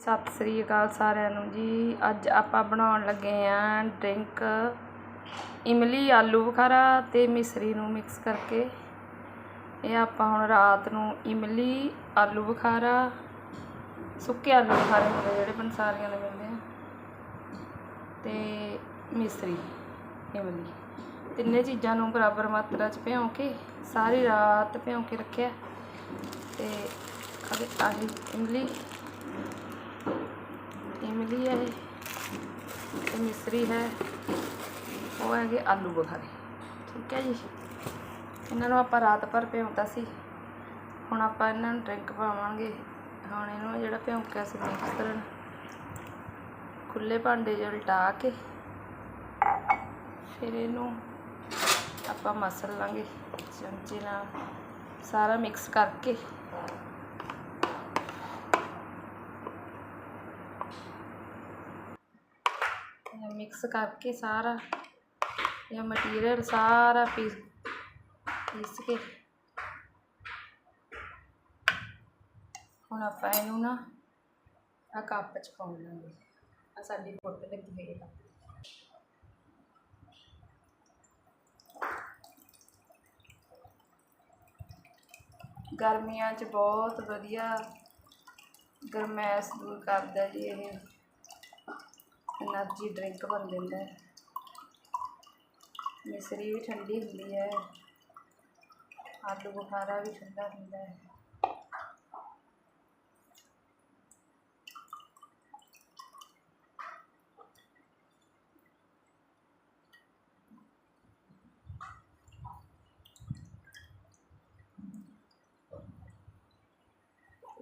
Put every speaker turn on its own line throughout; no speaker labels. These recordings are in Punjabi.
ਸਤਿ ਸ੍ਰੀ ਅਕਾਲ ਸਾਰਿਆਂ ਨੂੰ ਜੀ। ਅੱਜ ਆਪਾਂ ਬਣਾਉਣ ਲੱਗੇ ਆਂ ਡਰਿੰਕ ਇਮਲੀ ਆਲੂ ਬੁਖਾਰਾ ਤੇ ਮਿਸਰੀ ਨੂੰ ਮਿਕਸ ਕਰਕੇ। ਇਹ ਆਪਾਂ ਹੁਣ ਰਾਤ ਨੂੰ ਇਮਲੀ, ਆਲੂ ਬੁਖਾਰਾ, ਸੁੱਕੇ ਆਲੂ ਬੁਖਾਰੇ ਹੁੰਦੇ ਜਿਹੜੇ ਪੰਸਾਰੀਆਂ ਦੇ ਮਿਲਦੇ ਆ, ਤੇ ਮਿਸਰੀ, ਇਮਲੀ। ਤਿੰਨੇ ਚੀਜ਼ਾਂ ਨੂੰ ਬਰਾਬਰ ਮਾਤਰਾ 'ਚ ਭਿਉਂ ਕੇ, ਸਾਰੀ ਰਾਤ ਭਿਉਂ ਕੇ ਰੱਖਿਆ। ਤੇ ਆਹ ਆਹੀ ਇਮਲੀ ਇਮਲੀ ਹੈ ਤੇ ਮਿਸਰੀ ਹੈ। ਉਹ ਹੈਗੇ ਆਲੂ ਬੁਖਾਰੇ। ਠੀਕ ਹੈ ਜੀ। ਇਹਨਾਂ ਨੂੰ ਆਪਾਂ ਰਾਤ ਭਰ ਭਿਉਂਤਾ ਸੀ। ਹੁਣ ਆਪਾਂ ਇਹਨਾਂ ਨੂੰ ਡਰਿੰਕ ਪਾਵਾਂਗੇ। ਹੁਣ ਇਹਨੂੰ ਜਿਹੜਾ ਭਿਉਂਕਿਆ ਸੀ ਮਿਕਸ ਕਰਨ। ਖੁੱਲੇ ਭਾਂਡੇ 'ਚ ਉਲਟਾ ਕੇ। ਫਿਰ ਇਹਨੂੰ ਆਪਾਂ ਮਸਲ ਲਾਂਗੇ। ਚਮਚੇ ਨਾਲ ਸਾਰਾ ਮਿਕਸ ਕਰਕੇ। ਮਿਕਸ ਕਰਕੇ ਸਾਰਾ ਇਹ ਮਟੀਰੀਅਲ ਸਾਰਾ ਪੀਸ ਪੀਸ ਕੇ। ਹੁਣ ਆਪਾਂ ਇਹਨੂੰ ਨਾ ਆ ਕੱਪ ਚ ਪਾਉਣ ਲਾਂਗੇ। ਆ ਸਾਡੀ ਫੁੱਟ ਲੱਗੀ ਹੋਈ ਹੈ ਗਰਮੀਆਂ 'ਚ ਬਹੁਤ ਵਧੀਆ ਗਰਮੈਸ਼ ਦੂਰ ਕਰਦਾ ਜੀ ਇਹ। એનર્જી ਡਰਿੰਕ ਬਣ ਜਾਂਦਾ ਹੈ। ਮਿਸਰੀ ਵੀ ਠੰਡੀ ਹੁੰਦੀ ਹੈ। ਆਲੂ ਬੁਖਾਰਾ ਵੀ ਠੰਡਾ ਹੁੰਦਾ ਹੈ।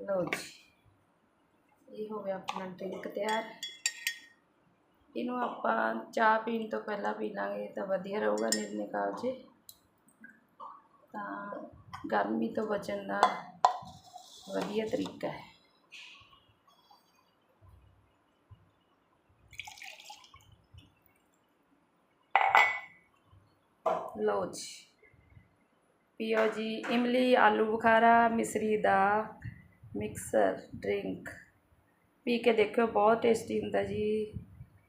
ਲੋ ਇਹ ਹੋ ਗਿਆ ਆਪਣਾ ਡਰਿੰਕ ਤਿਆਰ। ਇਹਨੂੰ ਆਪਾਂ ਚਾਹ ਪੀਣ ਤੋਂ ਪਹਿਲਾਂ ਪੀ ਲਾਂਗੇ ਤਾਂ ਵਧੀਆ ਰਹੂਗਾ ਨਿਰਨੇ ਕਾਲ ਤਾਂ ਗਰਮੀ ਤੋਂ ਬਚਣ ਦਾ ਵਧੀਆ ਤਰੀਕਾ ਹੈ। ਲਓ ਜੀ। ਪੀਓ ਜੀ, ਇਮਲੀ, ਆਲੂ ਬੁਖਾਰਾ, ਮਿਸਰੀ ਦਾ ਮਿਕਸਰ ਡਰਿੰਕ। ਪੀ ਕੇ ਦੇਖਿਓ, ਬਹੁਤ ਟੇਸਟੀ ਹੁੰਦਾ ਜੀ।